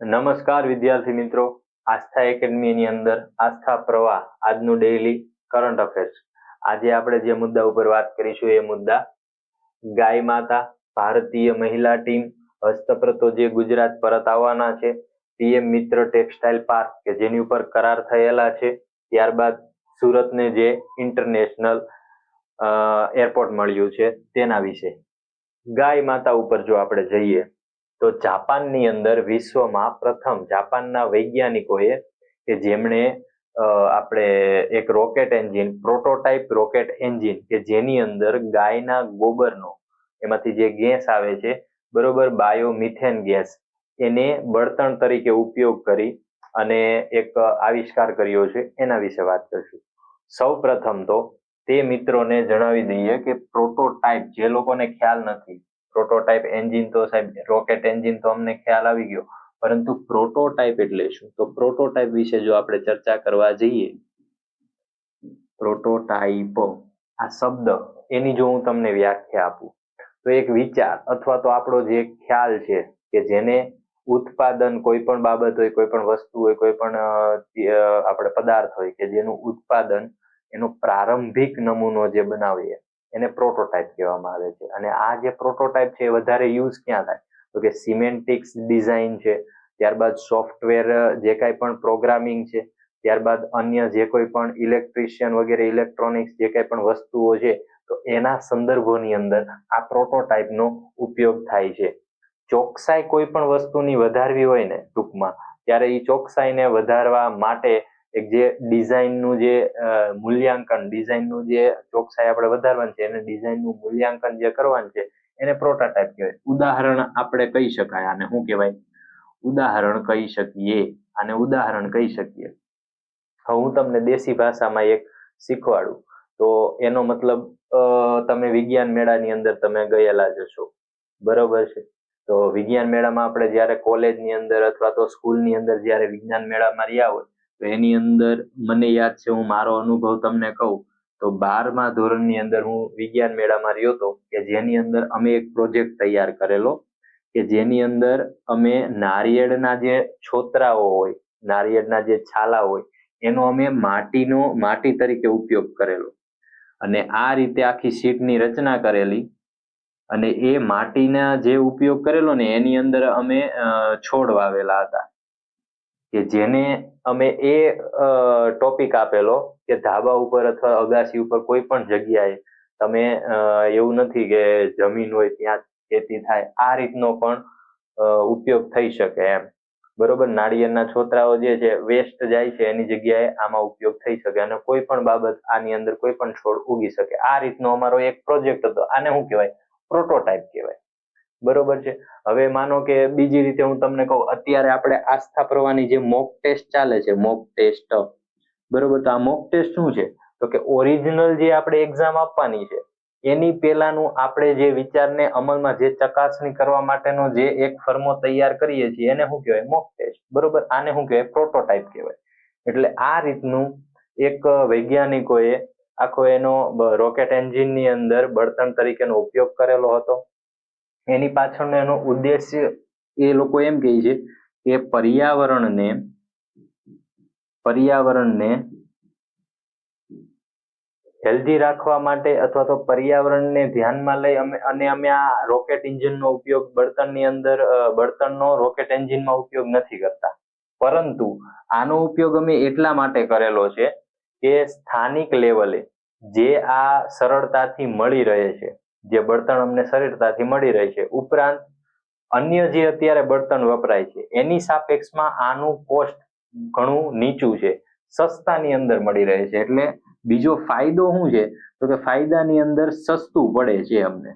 નમસ્કાર વિદ્યાર્થી મિત્રો. આસ્થા એકેડમીની અંદર આસ્થા પ્રવાહ આજનું ડેઇલી કરંટ અફેર્સ આજે આપણે જે મુદ્દા ઉપર વાત કરીશું એ મુદ્દા ગાય માતા ભારતીય મહિલા ટીમ હસ્તપ્રતો જે ગુજરાત પરત આવવાના છે, પીએમ મિત્ર ટેક્સટાઇલ પાર્ક કે જેની ઉપર કરાર થયેલા છે, ત્યારબાદ સુરતને જે ઇન્ટરનેશનલ એરપોર્ટ મળ્યું છે તેના વિશે. ગાય માતા ઉપર જો આપણે જઈએ તો જાપાનની અંદર વિશ્વમાં પ્રથમ જાપાનના વૈજ્ઞાનિકોએ કે જેમણે આપણે એક rocket engine, prototype rocket engine કે જેની અંદર ગાયના ગોબરનો, એમાંથી જે ગેસ આવે છે, બરોબર બાયોમિથેન ગેસ, એને બળતણ તરીકે ઉપયોગ કરી અને એક આવિષ્કાર કર્યો છે, એના વિશે વાત કરશું. સૌ પ્રથમ તો તે મિત્રોને જણાવી દઈએ કે પ્રોટોટાઇપ, જે લોકોને ખ્યાલ નથી પ્રોટોટાઇપ એન્જિન તો સાહેબ, રોકેટ એન્જિન તો અમને ખ્યાલ આવી ગયો. પરંતુ પ્રોટોટાઇપ એટલે શું? તો પ્રોટોટાઇપ વિશે જો આપણે ચર્ચા કરવા જઈએ, પ્રોટોટાઇપ, આ શબ્દ, એની જો હું તમને વ્યાખ્યા આપું, તો એક વિચાર અથવા તો આપણો જે ખ્યાલ છે કે જેને ઉત્પાદન કોઈ પણ બાબત હોય, કોઈ પણ વસ્તુ હોય, કોઈ પણ આપણે પદાર્થ હોય કે જેનું ઉત્પાદન, એનો પ્રારંભિક નમૂનો જે બનાવીએ એને પ્રોટોટાઇપ કહેવામાં આવે છે. અને આ જે પ્રોટોટાઇપ છે એ વધારે યુઝ ક્યાં થાય? તો કે સિમેન્ટિક્સ ડિઝાઇન છે, ત્યારબાદ સોફ્ટવેર જે કાંઈ પણ પ્રોગ્રામિંગ છે, ત્યારબાદ અન્ય જે કોઈ પણ ઇલેક્ટ્રિશિયન વગેરે ઇલેક્ટ્રોનિક્સ જે કાંઈ પણ વસ્તુઓ છે, તો એના સંદર્ભોની અંદર આ પ્રોટોટાઇપનો ઉપયોગ થાય છે. ચોકસાઈ કોઈ પણ વસ્તુની વધારવી હોય ને ટૂંકમાં, ત્યારે એ ચોકસાઈને વધારવા માટે એક જે ડિઝાઇનનું જે મૂલ્યાંકન ડિઝાઇનનું જે ચોકસાઈ આપણે વધારવાનું છે, એને ડિઝાઇનનું મૂલ્યાંકન જે કરવાનું છે, એને પ્રોટોટાઇપ કહેવાય. ઉદાહરણ આપણે કહી શકાય આને, શું કહેવાય? ઉદાહરણ કહી શકીએ, આને ઉદાહરણ કહી શકીએ. હું તમને દેશી ભાષામાં એક શીખવાડું. તો એનો મતલબ તમે વિજ્ઞાન મેળાની અંદર તમે ગયેલા જશો બરોબર છે? તો વિજ્ઞાન મેળામાં આપણે જ્યારે કોલેજની અંદર અથવા તો સ્કૂલની અંદર જ્યારે વિજ્ઞાન મેળામાં રહ્યા હોય તો એની અંદર મને યાદ છે, હું મારો અનુભવ તમને કહું, તો બારમા ધોરણની અંદર હું વિજ્ઞાન મેળામાં રહ્યો હતો, કે જેની અંદર અમે એક પ્રોજેક્ટ તૈયાર કરેલો, કે જેની અંદર અમે નારિયેળના જે છોતરાઓ હોય, નારિયેળના જે છાલા હોય, એનો અમે માટીનો, માટી તરીકે ઉપયોગ કરેલો. અને આ રીતે આખી શીટની રચના કરેલી, અને એ માટીના જે ઉપયોગ કરેલો ને એની અંદર અમે છોડ વાવેલા હતા. કે જેને અમે એ ટોપિક આપેલો કે ધાબા ઉપર અથવા અગાસી ઉપર કોઈ પણ જગ્યાએ તમે એવું નથી કે જમીન હોય ત્યાં ખેતી થાય, આ રીતનો પણ ઉપયોગ થઈ શકે એમ. બરોબર? નાળિયેરના છોતરાઓ જે છે વેસ્ટ જાય છે એની જગ્યાએ આમાં ઉપયોગ થઈ શકે અને કોઈ પણ બાબત આની અંદર કોઈ પણ છોડ ઉગી શકે. આ રીતનો અમારો એક પ્રોજેક્ટ હતો. આને શું કહેવાય? પ્રોટોટાઇપ કહેવાય. બરોબર છે. હવે માનો કે બીજી રીતે હું તમને કહું, અત્યારે આપણે આસ્થા પ્રવાહની જે મોક ટેસ્ટ ચાલે છે મોક ટેસ્ટ બરોબર? તો આ મોક ટેસ્ટ શું છે? તો કે ઓરિજિનલ જે આપણે એક્ઝામ આપવાની છે, એની પહેલાનું આપણે જે વિચારને અમલમાં જે ચકાસણી કરવા માટેનો જે એક ફર્મો તૈયાર કરીએ છીએ, એને શું કહેવાય? મોક ટેસ્ટ બરોબર? આને શું કહેવાય? પ્રોટોટાઇપ કહેવાય. એટલે આ રીતનું એક વૈજ્ઞાનિકોએ આખો એનો રોકેટ એન્જિનની અંદર બળતણ તરીકેનો ઉપયોગ કરેલો હતો. એની પાછળનો એનો ઉદ્દેશ્ય એ લોકો એમ કહે છે કે પર્યાવરણને પર્યાવરણને હેલ્ધી રાખવા માટે અથવા તો પર્યાવરણને ધ્યાનમાં લઈ અમે, અને અમે આ રોકેટ એન્જિનનો ઉપયોગ બળતણની અંદર બળતણનો રોકેટ એન્જિનમાં ઉપયોગ નથી કરતા. પરંતુ આનો ઉપયોગ અમે એટલા માટે કરેલો છે કે સ્થાનિક લેવલે જે આ સરળતાથી મળી રહે છે જે બળતણ અમને સરળતાથી મળી રહે છે, ઉપરાંત અન્ય જે અત્યારે બળતણ વપરાય છે, એની સાપેક્ષમાં આનું કોસ્ટ ઘણું નીચું છે, સસ્તાની અંદર મળી રહે છે. એટલે બીજો ફાયદો શું છે? તો કે ફાયદાની અંદર સસ્તું પડે છે અમને.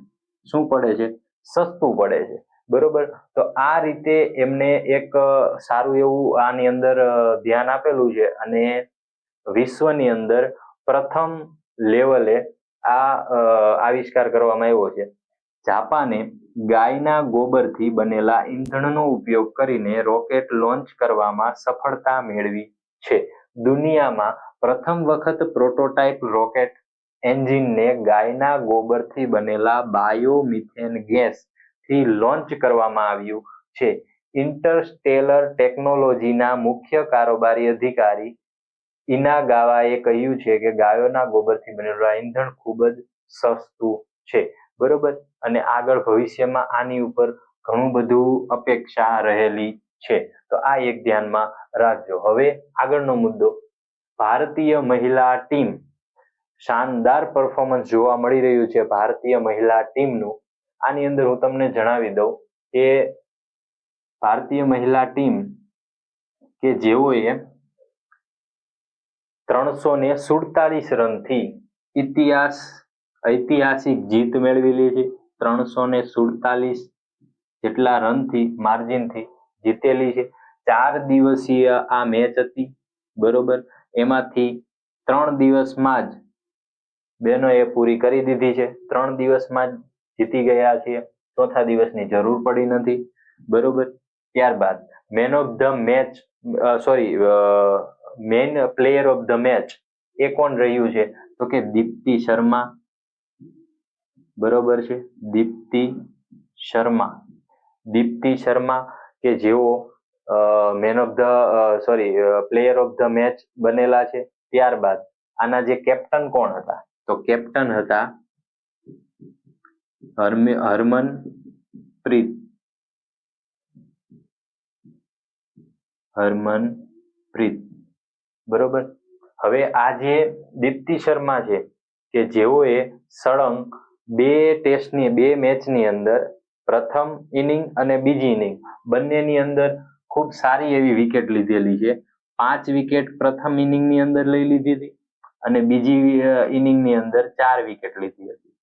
શું પડે છે? સસ્તું પડે છે. બરોબર? તો આ રીતે એમને એક સારું એવું આની અંદર ધ્યાન આપેલું છે અને વિશ્વની અંદર પ્રથમ લેવલે આ આવિષ્કાર કરવામાં આવ્યો છે. જાપાને ગાયના ગોબરથી બનેલા ઈંધણનો ઉપયોગ કરીને રોકેટ લોન્ચ કરવામાં સફળતા મેળવી છે. દુનિયામાં પ્રથમ વખત પ્રોટોટાઇપ રોકેટ એન્જિનને ગાયના ગોબરથી બનેલા બાયોમિથેન ગેસથી લોન્ચ કરવામાં આવ્યું છે. ઇન્ટરસ્ટેલર ટેકનોલોજીના મુખ્ય કારોબારી અધિકારી ઇનાગાવાએ કહ્યું છે કે ગાયોના ગોબરથી બનેલું આ ઈંધણ ખૂબ જ સસ્તું છે. બરોબર? અને આગળ ભવિષ્યમાં આની ઉપર ઘણું બધું અપેક્ષા રહેલી છે. તો આ એક ધ્યાનમાં રાખજો. હવે આગળનો મુદ્દો. ભારતીય મહિલા ટીમ શાનદાર પરફોર્મન્સ જોવા મળી રહ્યું છે ભારતીય મહિલા ટીમનું. આની અંદર હું તમને જણાવી દઉં કે ભારતીય મહિલા ટીમ કે જેઓએ ત્રણસો ને સુડતાલીસ રનથી ઇતિહાસ, ઐતિહાસિક જીત મેળવેલી છે. ત્રણસો ને સુડતાલીસ જેટલા રનથી, માર્જિનથી જીતેલી છે. ચાર દિવસીય આ મેચ હતી, બરોબર? એમાંથી ત્રણ દિવસમાં જ બહેનોએ પૂરી કરી દીધી છે. ત્રણ દિવસમાં જ જીતી ગયા છીએ. ચોથા દિવસની જરૂર પડી નથી, બરોબર? ત્યારબાદ, man of the match sorry man player of the match એ કોણ રહ્યું છે? તો કે દીપ્તિ શર્મા. બરોબર છે? દીપ્તિ શર્મા. દીપ્તિ શર્મા કે જેઓ man of the sorry player of the match બનેલા છે ત્યારબાદ. આના જે કેપ્ટન કોણ હતા? તો કેપ્ટન હતા હરમન પ્રીત હરમન પ્રીત બરોબર? હવે આ જે દીપ્તિ શર્મા છે, કે જેઓએ સળંગ બે ટેસ્ટની, બે મેચની અંદર પ્રથમ ઇનિંગ અને બીજી ઇનિંગ બંનેની અંદર ખૂબ સારી એવી વિકેટ લીધેલી છે. પાંચ વિકેટ પ્રથમ ઇનિંગની અંદર લઈ લીધી હતી અને બીજી ઇનિંગની અંદર ચાર વિકેટ લીધી હતી.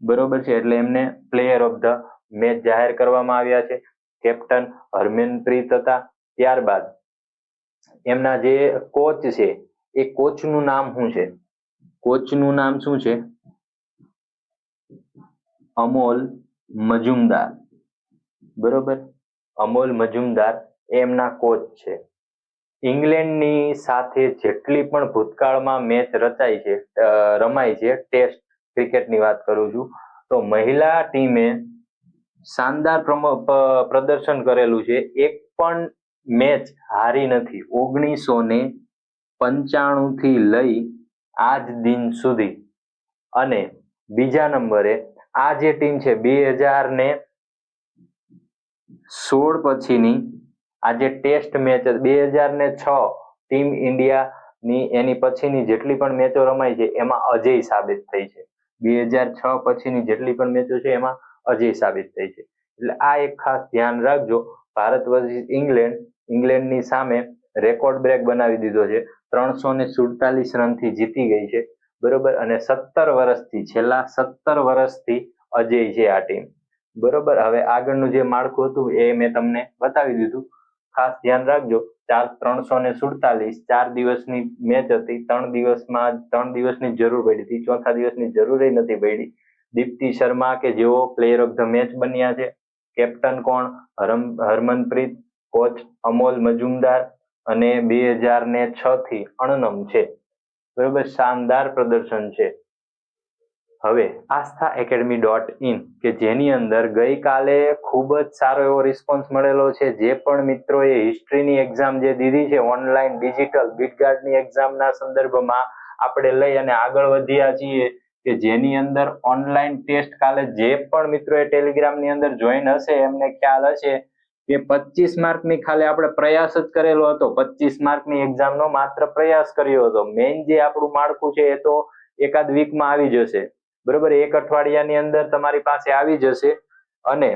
બરોબર છે? એટલે એમને પ્લેયર ઓફ ધ મેચ જાહેર કરવામાં આવ્યા છે. કેપ્ટન હરમનપ્રીત હતા. ત્યારબાદ એમના જે કોચ છે, એ કોચનું નામ શું છે? કોચનું નામ શું છે? અમોલ મજુમદાર. બરોબર? અમોલ મજુમદાર એમના કોચ છે. ઇંગ્લેન્ડની સાથે જેટલી પણ ભૂતકાળમાં મેચ રચાઈ છે રમાઈ છે, ટેસ્ટ ક્રિકેટની વાત કરું છું, તો મહિલા ટીમે શાનદાર પ્રદર્શન કરેલું છે. એક પણ મેચ હારી નથી. ઓગણીસો ને પંચાણું થી લઈ આજ દિન સુધી. અને બીજા નંબરે આ જે ટીમ છે, બે હજાર ને સોળ પછીની આ જે ટેસ્ટ મેચ બે હજાર ને છ ટીમ ઇન્ડિયાની એની પછીની જેટલી પણ મેચો રમાઈ છે, એમાં અજય સાબિત થઈ છે. બે હજાર છ પછીની જેટલી પણ મેચો છે, એમાં અજય સાબિત થઈ છે. એટલે આ એક ખાસ ધ્યાન રાખજો. ભારત વર્સિસ ઇંગ્લેન્ડ ઇંગ્લેન્ડની સામે રેકોર્ડ બ્રેક બનાવી દીધો છે. ત્રણસો ને સુડતાલીસ રનથી જીતી ગઈ છે. બરોબર? અને સત્તર વર્ષથી, છેલ્લા સત્તર વર્ષથી અજય છે આ ટીમ બરોબર? હવે આગળનું જે માળખું હતું એ મેં તમને બતાવી દીધું. ખાસ ધ્યાન રાખજો, ચાર ત્રણસો ને સુડતાલીસ, ચાર દિવસની મેચ હતી. ત્રણ દિવસમાં, ત્રણ દિવસની જરૂર પડી હતી. ચોથા દિવસની જરૂર નથી પડી. દીપ્તિ શર્મા કે જેઓ પ્લેયર ઓફ ધ મેચ બન્યા છે. કેપ્ટન કોણ? હરમ, હરમનપ્રીત, કોચ અમોલ મજુમદાર અને બે હજાર ને છ થી અણનમ છે. બરોબર, શાનદાર પ્રદર્શન છે. હવે આસ્થા એકેડમી ડોટ ઇન કે જેની અંદર ગઈકાલે ખૂબ જ સારો એવો રિસ્પોન્સ મળેલો છે. જે પણ મિત્રોએ હિસ્ટ્રીની એક્ઝામ જે દીધી છે ઓનલાઈન ડિજિટલ બીટગાર્ડની એક્ઝામના સંદર્ભમાં આપણે લઈ અને આગળ વધ્યા છીએ. કે જેની અંદર ઓનલાઈન ટેસ્ટ કાલે જે પણ મિત્રો એ ટેલિગ્રામની અંદર જોઈન હશે, એમને ખ્યાલ હશે કે પચીસ માર્કની ખાલી આપણે પ્રયાસ જ કરેલો હતો. પચીસ માર્કની એક્ઝામનો માત્ર પ્રયાસ કર્યો હતો. મેઇન જે આપણું માળખું છે એ તો એકાદ વીકમાં આવી જશે. બરોબર? એક અઠવાડિયાની અંદર તમારી પાસે આવી જશે અને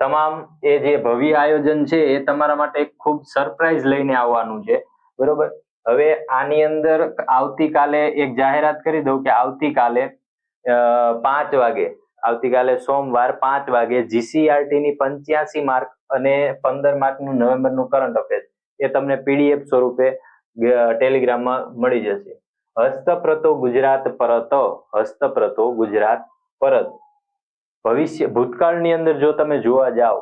તમામ એ જે ભવ્ય આયોજન છે એ તમારા માટે ખૂબ સરપ્રાઈઝ લઈને આવવાનું છે. બરોબર? હવે આની અંદર આવતીકાલે એક જાહેરાત કરી દઉં કે આવતીકાલે પાંચ વાગે, આવતીકાલે સોમવાર પાંચ વાગે જીસીઆરટી ની પંચ્યાસી માર્ક અને પંદર માર્કનું નવેમ્બરનું કરંટ અફેર. એ તમને પીડીએફ સ્વરૂપે ટેલિગ્રામમાં મળી જશે. હસ્તપ્રતો ગુજરાત પરત, હસ્તપ્રતો ગુજરાત પરત. ભવિષ્ય, ભૂતકાળની અંદર જો તમે જોવા જાઓ,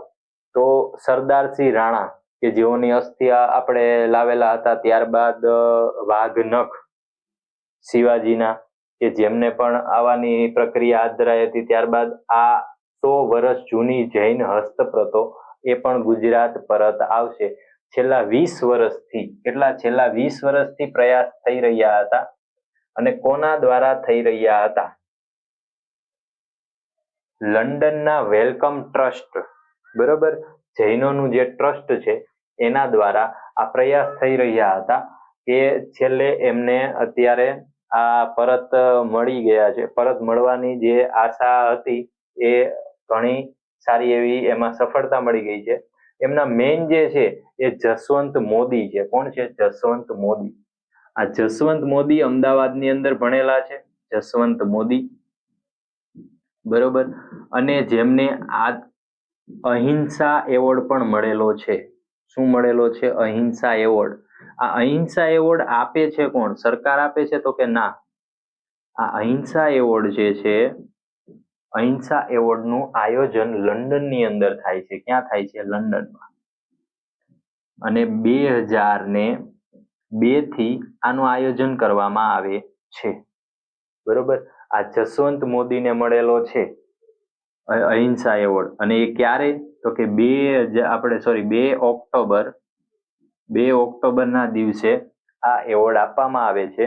તો સરદારસિંહ રાણા કે જેઓની અસ્થિ આપણે લાવેલા હતા ત્યારબાદ વાઘ નખ શિવાજીના, કે જેમને પણ આવવાની પ્રક્રિયા હાથ ધરાઈ હતી. ત્યારબાદ આ સો વર્ષ જૂની જૈન હસ્તપ્રતો એ પણ ગુજરાત પરત આવશે. છેલ્લા વીસ વર્ષથી, કેટલા છેલ્લા વીસ વર્ષથી પ્રયાસ થઈ રહ્યા હતા અને કોના દ્વારા થઈ રહ્યા હતા? લંડનના વેલકમ ટ્રસ્ટ, બરોબર? જૈનોનું જે ટ્રસ્ટ છે, એના દ્વારા આ પ્રયાસ થઈ રહ્યા હતા કે છેલ્લે એમને અત્યારે આ પરત મળી ગયા છે. પરત મળવાની જે આશા હતી એ ઘણી સારી એવી એમાં સફળતા મળી ગઈ છે. એમના મેઇન જે છે એ જસવંત મોદી છે. કોણ છે? જસવંત મોદી. આ જસવંત મોદી અમદાવાદની અંદર ભણેલા છે. જસવંત મોદી. બરોબર? અને જેમને આ અહિંસા એવોર્ડ પણ મળેલો છે. શું મળેલો છે? અહિંસા એવોર્ડ. આ અહિંસા એવોર્ડ આપે છે કોણ? સરકાર આપે છે તો કે ના? આ અહિંસા એવોર્ડ જે છે, અહિંસા એવોર્ડનું આયોજન લંડનની અંદર થાય છે. ક્યાં થાય છે? લંડનમાં. અને બે હજાર ને બેથી આનું આયોજન કરવામાં આવે છે. બરોબર? આ જસવંત મોદીને મળેલો છે. અહિંસા એવોર્ડ. અને એ ક્યારે? તો કે બે આપણે સોરી બે ઓક્ટોબર, બે ઓક્ટોબરના દિવસે આ એવોર્ડ આપવામાં આવે છે.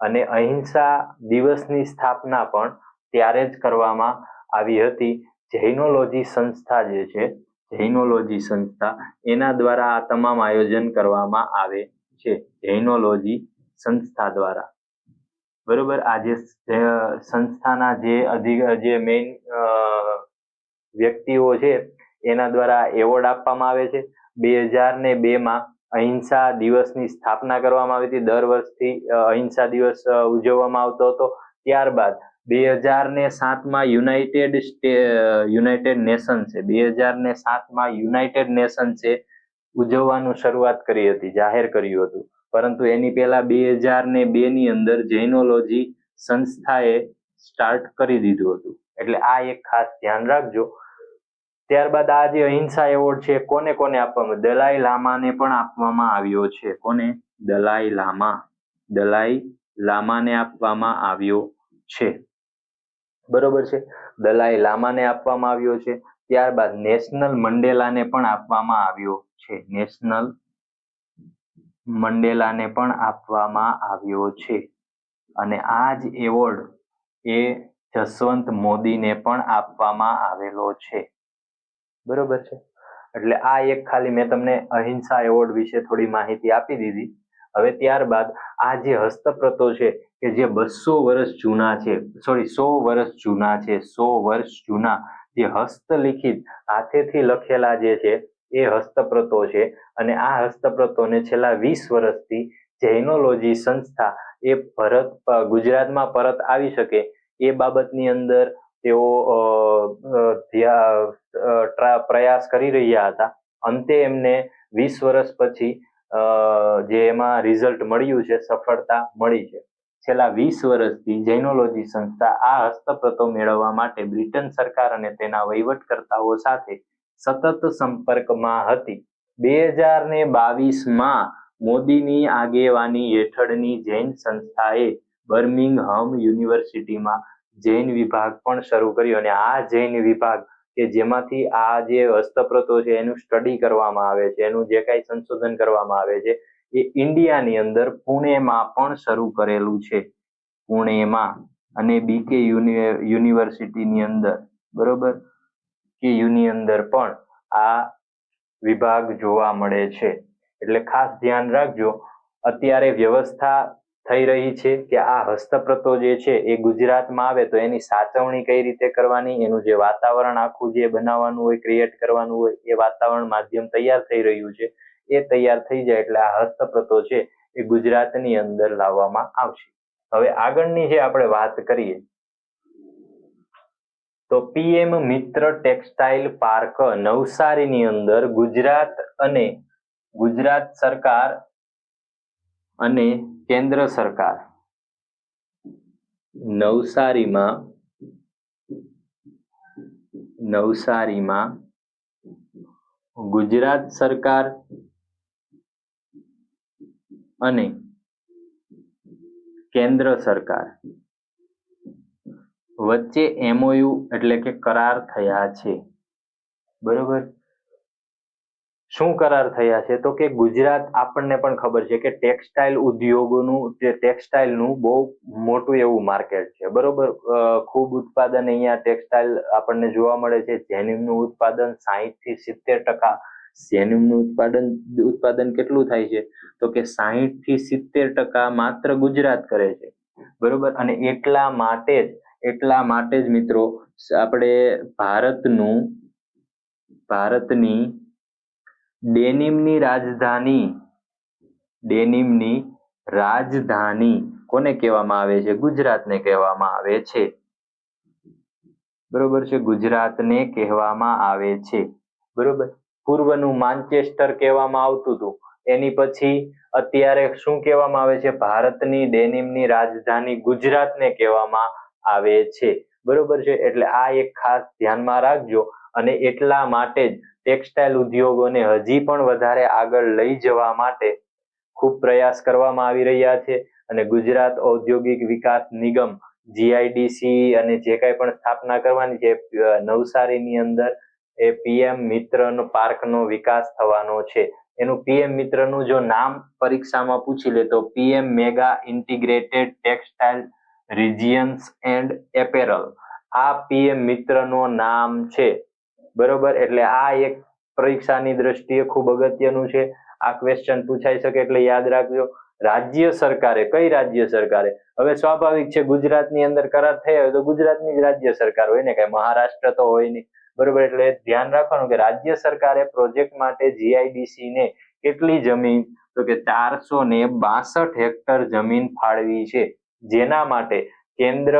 અને અહિંસા દિવસની સ્થાપના પણ ત્યારે જ કરવામાં આવી હતી. જૈનોલોજી સંસ્થા જે છે, જૈનોલોજી સંસ્થા, એના દ્વારા આ તમામ આયોજન કરવામાં આવે છે. જૈનોલોજી સંસ્થા દ્વારા. બરોબર? આ જે સંસ્થાના જે અધિક, જે મેઇન વ્યક્તિઓ છે, એના દ્વારા એવોર્ડ આપવામાં આવે છે. બે હજાર ને બે માં અહિંસા દિવસની સ્થાપના કરવામાં આવી હતી. દર વર્ષથી અહિંસા દિવસ ઉજવવામાં આવતો હતો. ત્યારબાદ બે હજાર ને સાતમાં યુનાઇટેડ સ્ટે યુનાઇટેડ છે. બે હજાર ને સાતમાં યુનાઇટેડ નેશન્સે ઉજવવાનું શરૂઆત કરી હતી, જાહેર કર્યું હતું. પરંતુ એની પહેલા બે હજાર ને બે ની અંદર જૈનોલોજી સંસ્થાએ સ્ટાર્ટ કરી દીધું હતું. એટલે આ એક ખાસ ધ્યાન રાખજો. ત્યારબાદ આ જે અહિંસા એવોર્ડ છે, કોને કોને આપવામાં દલાઈ લામાને પણ આપવામાં આવ્યો છે. કોને? દલાઈ લામા. દલાઈ લામાને આપવામાં આવ્યો છે. બરોબર છે? દલાઈ લામાને આપવામાં આવ્યો છે. ત્યારબાદ નેશનલ મંડેલાને પણ આપવામાં આવ્યો છે. નેશનલ મંડેલાને પણ આપવામાં આવ્યો છે. અને આ જ એવોર્ડ એ જસવંત મોદીને પણ આપવામાં આવેલો છે. બરોબર છે. એટલે આ એક ખાલી મેં તમને અહિંસા એવોર્ડ વિશે થોડી માહિતી આપી દીધી. હવે ત્યારબાદ આ જે હસ્તપ્રતો છે, કે જે બસો વર્ષ જૂના છે સોરી સો વર્ષ જૂના છે, સો વર્ષ જૂના જે હસ્તલિખિત હાથેથી લખેલા જે છે, એ હસ્તપ્રતો છે. અને આ હસ્તપ્રતોને છેલ્લા વીસ વર્ષથી જૈનોલોજી સંસ્થા એ ભરત ગુજરાતમાં પરત આવી શકે એ બાબતની અંદર તેઓ પ્રયાસ કરી રહ્યા હતા. અંતે એમને વીસ વર્ષ પછી જે એમાં રિઝલ્ટ મળ્યું છે, સફળતા મળી છે. છેલ્લા વીસ વર્ષથી જૈનોલોજી સંસ્થા આ હસ્તપ્રતો મેળવવા માટે બ્રિટન સરકાર અને તેના વહીવટકર્તાઓ સાથે સતત સંપર્કમાં હતી. બે હજાર ને બાવીસમાં મોદીની આગેવાની હેઠળની જૈન સંસ્થાએ બર્મિંગહમ યુનિવર્સિટીમાં જૈન વિભાગ પણ શરૂ કર્યો અને આ જૈન વિભાગ કે જેમાંથી આ જે હસ્તપ્રતો છે એનું સ્ટડી કરવામાં આવે છે, એનું જે કાંઈ સંશોધન કરવામાં આવે છે, એ ઇન્ડિયાની અંદર પુણેમાં પણ શરૂ કરેલું છે. પુણેમાં અને બીકે યુનિવર્સિટીની અંદર, બરોબર? કે યુની અંદર પણ આ વિભાગ જોવા મળે છે. એટલે ખાસ ધ્યાન રાખજો, અત્યારે વ્યવસ્થા થઈ રહી છે કે આ હસ્તપ્રતો જે છે એ ગુજરાતમાં આવે તો એની સાચવણી કઈ રીતે કરવાની, એનું જે વાતાવરણ આખું જે બનાવવાનું હોય ક્રિએટ કરવાનું હોય, એ વાતાવરણ માધ્યમ તૈયાર થઈ રહ્યું છે. એ તૈયાર થઈ જાય એટલે આ હસ્તપ્રતો છે એ ગુજરાતની અંદર લાવવામાં આવશે. હવે આગળની જે આપણે વાત કરીએ, તો પીએમ મિત્ર ટેક્સટાઇલ પાર્ક નવસારીની અંદર ગુજરાત અને ગુજરાત સરકાર અને કેન્દ્ર સરકાર? નવસારીમાં નવસારીમાં ગુજરાત સરકાર અને કેન્દ્ર સરકાર વચ્ચે એમઓયુ એટલે કે કરાર થયા છે. બરોબર? શું કરાર થયા છે? તો કે ગુજરાત આપણને પણ ખબર છે કે ટેક્સટાઇલ ઉદ્યોગોનું જે ટેક્સટાઇલનું બહુ મોટું એવું માર્કેટ છે. બરોબર? ખૂબ ઉત્પાદન અહીંયા ટેક્સટાઇલ આપણને જોવા મળે છે. જેનિમનું ઉત્પાદન સાહીઠથી સિત્તેર ટકા. જેનિમનું ઉત્પાદન ઉત્પાદન કેટલું થાય છે? તો કે સાહીઠથી સિત્તેર ટકા માત્ર ગુજરાત કરે છે. બરોબર? અને એટલા માટે જ, એટલા માટે જ મિત્રો, આપણે ભારતનું, ભારતની ડેનિમની રાજધાની ડેનિમની રાજધાની કોને કહેવામાં આવે છે? ગુજરાતને કહેવામાં આવે છે. બરોબર છે? ગુજરાતને કહેવામાં આવે છે. બરોબર? પૂર્વનું માન્ચેસ્ટર કહેવામાં આવતું હતું. એની પછી અત્યારે શું કહેવામાં આવે છે? ભારતની ડેનિમની રાજધાની ગુજરાતને કહેવામાં આવે છે. બરોબર છે? એટલે આ એક ખાસ ધ્યાનમાં રાખજો અને એટલા માટે જ ટેક્સટાઇલ ઉદ્યોગોને હજી પણ વધારે આગળ લઈ જવા માટે ખૂબ પ્રયાસ કરવામાં આવી રહ્યા છે અને ગુજરાત ઔદ્યોગિક વિકાસ નિગમ જીઆઈડીસી અને જે કાંઈ પણ સ્થાપના કરવાની છે નવસારીની અંદર એ પીએમ મિત્રનો પાર્કનો વિકાસ થવાનો છે. એનું પીએમ મિત્રનું જો નામ પરીક્ષામાં પૂછી લે તો PM mega integrated textile regions and apparel. આ પીએમ મિત્રનું નામ છે. બરોબર? એટલે આ એક પરીક્ષાની દ્રષ્ટિએ ખૂબ અગત્યનું છે. આ ક્વેશ્ચન પૂછાઈ શકે એટલે યાદ રાખજો. રાજ્ય સરકારે, કઈ રાજ્ય સરકારે? હવે સ્વાભાવિક છે ગુજરાતની અંદર કરાર થયા હોય તો ગુજરાતની જ રાજ્ય સરકાર હોય ને? કઈ મહારાષ્ટ્ર તો હોય નહીં. બરોબર? એટલે ધ્યાન રાખવાનું કે રાજ્ય સરકારે પ્રોજેક્ટ માટે જીઆઈડીસી ને કેટલી જમીન, તો કે ચારસો ને બાસઠ હેક્ટર જમીન ફાળવી છે. જેના માટે કેન્દ્ર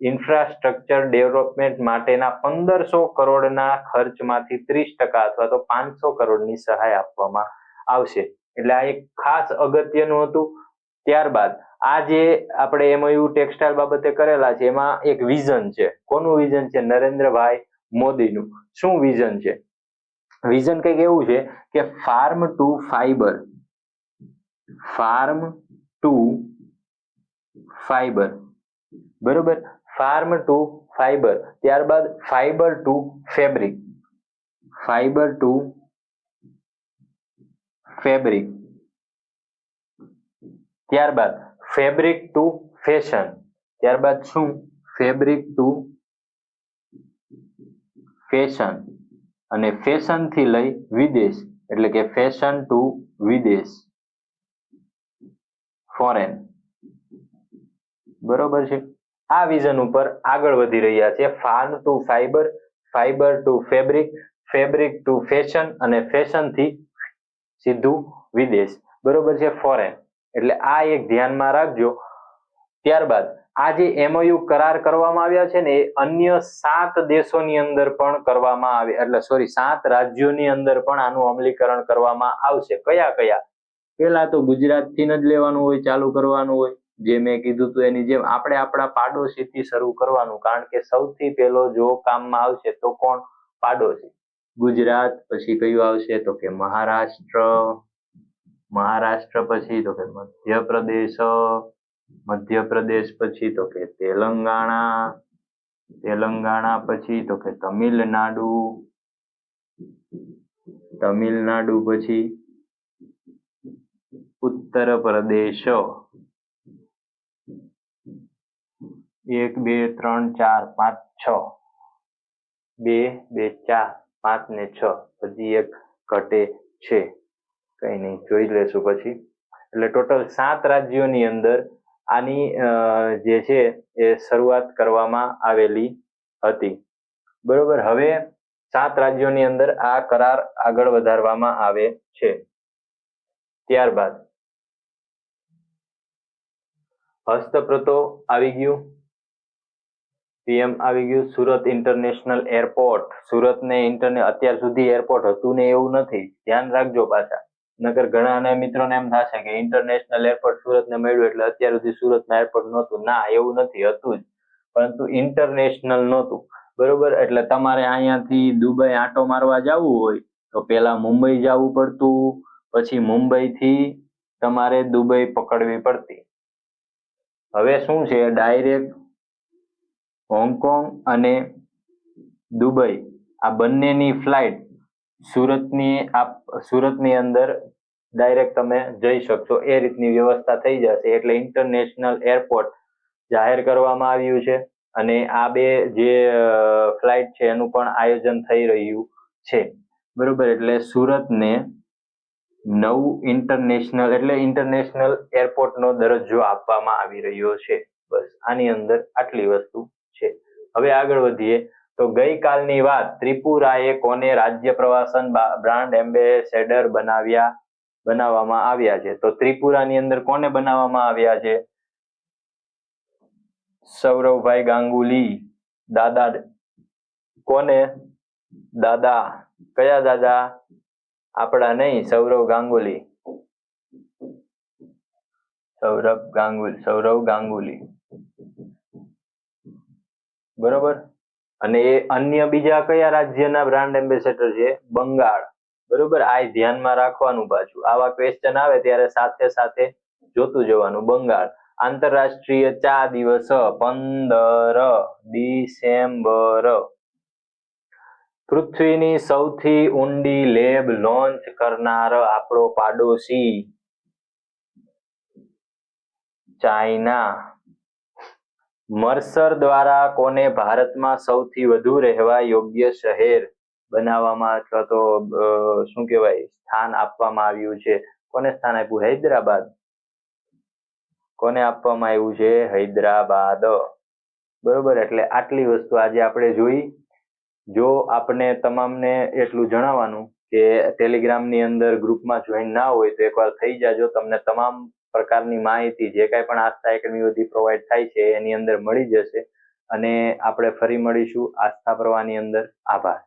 ઇન્ફ્રાસ્ટ્રક્ચર ડેવલપમેન્ટ માટેના પંદરસો કરોડના ખર્ચમાંથી ત્રીસ ટકા અથવા તો પાંચસો કરોડની સહાય આપવામાં આવશે. એટલે આ એક ખાસ અગત્યનું હતું. ત્યારબાદ આ જે આપણે એમઓયુ ટેક્સટાઇલ બાબતે કરેલા છે, એમાં એક વિઝન છે. કોનું વિઝન છે? નરેન્દ્રભાઈ મોદીનું. શું વિઝન છે? વિઝન કંઈક એવું છે કે farm to fibre farm to fibre બરોબર? ફાર્મ ટુ ફાઈબર ત્યારબાદ fibre to fabric. Fibre to fabric. ત્યારબાદ ફેબ્રિક ટુ ફેશન. ત્યારબાદ શું? Fabric to fashion. અને ફેશનથી લઈ વિદેશ, એટલે કે ફેશન ટુ વિદેશ. ફોરેન. બરોબર છે? આ વિઝન ઉપર આગળ વધી રહ્યા છે. Farm to fibre fibre to fabric fabric to fashion અને ફેશનથી સીધું વિદેશ. બરોબર છે? ફોરેન એટલે આ એક ધ્યાનમાં રાખજો. ત્યારબાદ, આ જે એમઓયુ કરાર કરવામાં આવ્યા છે ને, એ અન્ય સાત દેશોની અંદર પણ કરવામાં આવે. એટલે સોરી સાત રાજ્યોની અંદર પણ આનું અમલીકરણ કરવામાં આવશે. કયા કયા? પેલા તો ગુજરાતથી જ લેવાનું હોય, ચાલુ કરવાનું હોય. જે મેં કીધું હતું એની જેમ આપણે આપણા પાડોશીથી શરૂ કરવાનું. કારણ કે સૌથી પહેલો જો કામમાં આવશે તો કોણ? પાડોશી. ગુજરાત પછી કયું આવશે? તો કે મહારાષ્ટ્ર. મહારાષ્ટ્ર પછી તો કે મધ્યપ્રદેશ. મધ્યપ્રદેશ પછી તો કે તેલંગાણા. તેલંગાણા પછી તો કે તમિલનાડુ. તમિલનાડુ પછી ઉત્તર પ્રદેશ એક, બે, ત્રણ, ચાર, પાંચ, છ. બે બે, ચાર, પાંચ ને છ. હજી એક ઘટે છે. કઈ નહીં, જોઈ લેશું પછી. એટલે ટોટલ સાત રાજ્યોની અંદર આની જે છે એ શરૂઆત કરવામાં આવેલી હતી. બરોબર, હવે સાત રાજ્યોની અંદર આ કરાર આગળ વધારવામાં આવે છે. ત્યારબાદ હસ્તપ્રતો આવી ગયું. પીએમ આવી ગયું સુરત ઇન્ટરનેશનલ એરપોર્ટ. સુરત ને ઇન્ટરને અત્યાર સુધી એરપોર્ટ હતું ને એવું નથી. ધ્યાન રાખજો પાછા. નગર ઘણા મિત્રોને એમ થશે કે ઇન્ટરનેશનલ એરપોર્ટ સુરત ને મળ્યું એટલે અત્યાર સુધી સુરતમાં એરપોર્ટ નહોતું. ના, એવું નથી, હતું જ. પરંતુ ઇન્ટરનેશનલ નહોતું. બરોબર? એટલે તમારે અહીંયાથી દુબઈ આંટો મારવા જવું હોય, તો પેલા મુંબઈ જવું પડતું. પછી મુંબઈથી તમારે દુબઈ પકડવી પડતી. હવે શું છે? ડાયરેક્ટ હોંગકોંગ અને દુબઈ, આ બંનેની ફ્લાઇટ સુરતની આપ, સુરતની અંદર ડાયરેક્ટ તમે જઈ શકશો. એ રીતની વ્યવસ્થા થઈ જશે. એટલે ઇન્ટરનેશનલ એરપોર્ટ જાહેર કરવામાં આવ્યું છે અને આ બે જે ફ્લાઇટ છે એનું પણ આયોજન થઈ રહ્યું છે. બરોબર, એટલે સુરતને નવું ઇન્ટરનેશનલ, એટલે ઇન્ટરનેશનલ એરપોર્ટનો દરજ્જો આપવામાં આવી રહ્યો છે. બસ, આની અંદર આટલી વસ્તુ હવે આગળ વધીએ. તો ગઈકાલની વાત, ત્રિપુરાએ કોને રાજ્ય પ્રવાસન બ્રાન્ડ એમ્બેસેડર બનાવ્યા, બનાવવામાં આવ્યા છે? તો ત્રિપુરાની અંદર કોને બનાવવામાં આવ્યા છે? સૌરવભાઈ ગાંગુલી, દાદા કોને? દાદા, કયા દાદા? આપણા નહીં સૌરવ ગાંગુલી. સૌરભ ગાંગુલી સૌરવ ગાંગુલી. બરોબર? અને એ અન્ય બીજા કયા રાજ્યના બ્રાન્ડ એમ્બેસેડર છે? બંગાળ. બરોબર? આ ધ્યાનમાં રાખવાનું પાછું. આવા ક્વેશ્ચન આવે ત્યારે સાથે સાથે જોતું જવાનું. બંગાળ. આંતરરાષ્ટ્રીય ચા દિવસ પંદર ડિસેમ્બર. પૃથ્વીની સૌથી ઊંડી લેબ લોન્ચ કરનાર આપણો પાડોશી ચાઇના. મર્સર દ્વારા કોને ભારતમાં સૌથી વધુ રહેવા યોગ્ય શહેર બનાવવામાં અથવા તો શું કહેવાય, સ્થાન આપવામાં આવ્યું છે? કોને સ્થાન આપ્યું? હૈદરાબાદ. કોને આપવામાં આવ્યું છે? હૈદરાબાદ. બરોબર, એટલે આટલી વસ્તુ આજે આપણે જોઈ. જો આપણે તમામને એટલું જણાવવાનું કે ટેલિગ્રામની અંદર ગ્રુપમાં જોઈન ના હોય તો એકવાર થઈ જાજો. તમને તમામ પ્રકારની માહિતી જે કાંઈ પણ આસ્થા એકેડમી બધી પ્રોવાઈડ થાય છે, એની અંદર મળી જશે. અને આપણે ફરી મળીશું આસ્થા પ્રવાહની અંદર. આભાર.